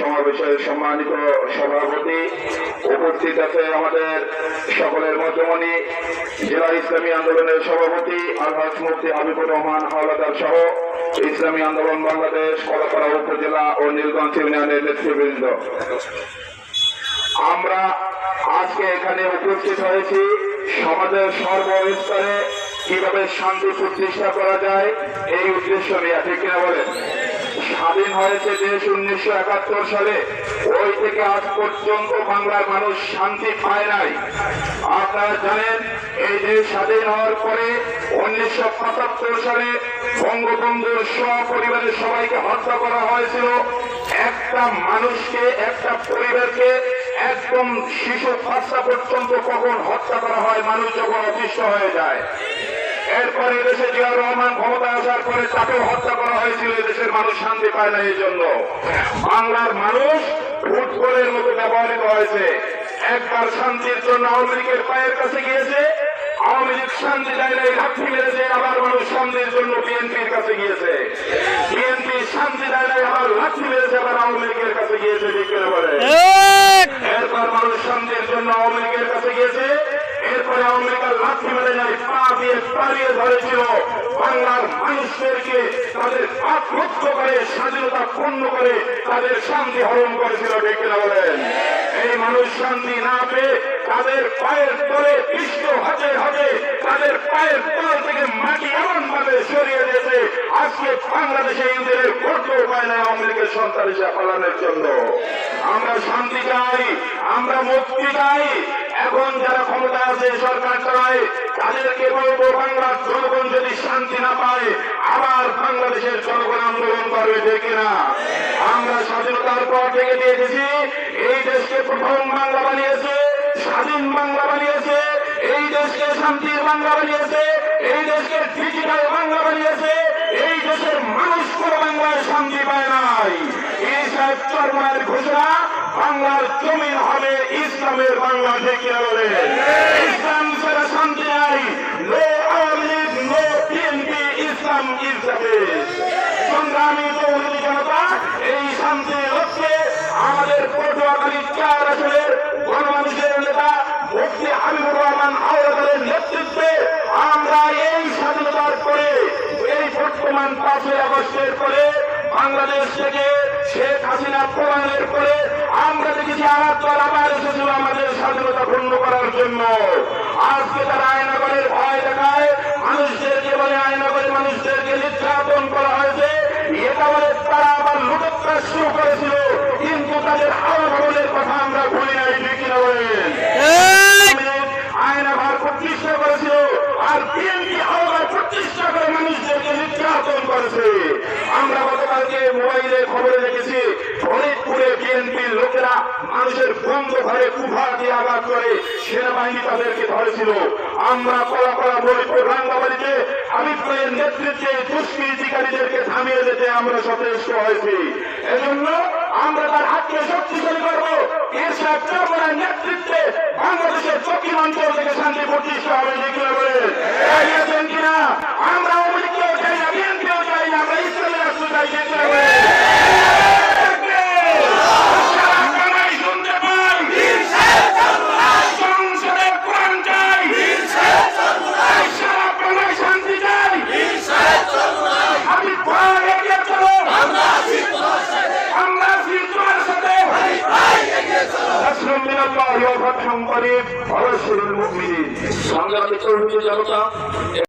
সমাবেশের সম্মানিত সভাপতি উপস্থিত আছে আমাদের সকলের মধ্যমণি, জেলা ইসলামী আন্দোলনের সভাপতি আলহাজ মুফতি হাবিবুর রহমান হাওলাদার সহ ইসলামী আন্দোলন বাংলাদেশ কলাপাড়া উপজেলা ও নীলগঞ্জ ইউনিয়নের নেতৃবৃন্দ। আমরা আজকে এখানে উপস্থিত হয়েছি সমাজের সর্বস্তরে কীভাবে শান্তি প্রতিষ্ঠা করা যায়, এই উদ্দেশ্য নিয়ে। ঠিক কিনা বলেন? স্বাধীন হয়েছে দেশ উনিশশো একাত্তর সালে। ওই থেকে আজ পর্যন্ত বাংলার মানুষ শান্তি পায় নাই। আপনারা জানেন, এই দেশ স্বাধীন হওয়ার পরে উনিশশো পঁচাত্তর সালে বঙ্গবন্ধুর সপরিবারের সবাইকে হত্যা করা হয়েছিল। একটা মানুষকে, একটা পরিবারকে একদম শিশু বাচ্চা পর্যন্ত কখন হত্যা করা হয়, মানুষ যখন অতিষ্ঠ হয়ে যায়। এরপরে দেশে জিয়াউর রহমান ক্ষমতা আসার পরে তাকেও হত্যা করা হয়েছিল মানুষ শান্তি পায় না এই জন্য। বাংলার মানুষ ফুটবলের মতো ব্যবহৃত হয়েছে। একবার শান্তির জন্য আওয়ামী লীগের পায়ের কাছে গিয়েছে, আওয়ামী লীগ শান্তি দেয় নাই লাঠি মেরেছে, আবার মানুষ শান্তির জন্য বিএনপির কাছে গিয়েছে। বিএনপি শান্তি দেয় নাই, আবার লাঠি মেরেছে, আবার আওয়ামী লীগের কাছে গিয়েছে, ঠিক করে বলে এরপর মানুষ শান্তির জন্য আওয়ামী লীগের কাছে গিয়েছে এরপরে আওয়ামী লাঠি মেরে যায় পা দিয়ে পালিয়ে ধরেছিল। বাংলার মানুষদেরকে তাদের পাপ করে, স্বাধীনতা পূর্ণ করে তাদের শান্তি হরণ করেছিল ডেকে বলেন? এই মানুষ শান্তি না পেয়ে তাদের পায়ের তলে পিষ্ট হতে হতে তাদের পায়ের তল থেকে মাটি এমন ভাবে সরিয়ে দিয়েছে, আজকে বাংলাদেশে ইন্দিরের করতেও পায় না আওয়ামী লীগের সন্তান হিসেবে পালনের জন্য। আমরা শান্তি চাই, আমরা মুক্তি চাই এখন যারা ক্ষমতা আছে, সরকার চালায়, তাদেরকে বলব বাংলার জনগণ যদি শান্তি না পায়, আবার বাংলাদেশের জনগণ আন্দোলন করবে, ঠিক না আমরা স্বাধীনতার পর থেকে দেখেছি এই দেশকে প্রথম বাংলা বানিয়েছে, স্বাধীন বাংলা বানিয়েছে, এই দেশকে শান্তির বাংলা বানিয়েছে, এই দেশকে ডিজিটাল বাংলা বানিয়েছে, এই দেশের মানুষ কোনো বাংলায় শান্তি পায় নাই। এই সাহেব চরমায়ের ঘোষণা বাংলার জমিন হবে ইসলামের বাংলা থেকে বলে? ইসলাম ছাড়া শান্তি নাই। No Awami League no BNP, ইসলাম ইসলামে সংগ্রামী তৌহিদি জনতা, এই শান্তির লক্ষ্যে আমাদের পটুয়াখালী চার আসনের গণমানুষের নেতা মুফতি হাবিবুর রহমান আওয়ালের নেতৃত্বে আমরা এই স্বাধীনতার পরে, এই বর্তমান পাঁচই আগস্টের পরে, বাংলাদেশ থেকে শেখ হাসিনা প্রমাণের পরে আমরা দেখেছি আমার দল আবার এসেছিল আমাদের স্বাধীনতা পূর্ণ করার জন্য। আজকে তারা আয়নাগরের ভয় দেখায় মানুষদেরকে বলে আয়নাগরের মানুষদেরকে নির্যাতন করা হয়েছে। এটা বলে তারা আবার লুটোত্রাস শুরু করেছিল কিন্তু তাদের হাওয়া ভবনের কথা আমরা ভুলি নাই কিনা বলেন? আয়না ভার প্রতিষ্ঠা করেছিল আর বিএনপি আওয়াজ প্রতিষ্ঠা করে মানুষদেরকে নির্যাতন করেছে। আমরা গতকালকে মোবাইলে খবরে দেখেছি বিএনপির লোকেরা মানুষের বন্ধ ঘরে কুফা দিয়ে আঘাত করে, সেনাবাহিনী তাদেরকে ধরেছিল। আমরা কলা কলা ফরিদপুর রাঙ্গাবাড়িতে আমি ভাইয়ের নেতৃত্বে দুষ্কৃতিকারীদেরকে থামিয়ে যেতে আমরা সচেষ্ট হয়েছি। এজন্য আমরা তার হাতকে শক্তিশালী করব। এর নেতৃত্বে বাংলাদেশের চকিম অঞ্চল থেকে শান্তি প্রতিষ্ঠা হবে সংগ্রামী তরুণ জনতা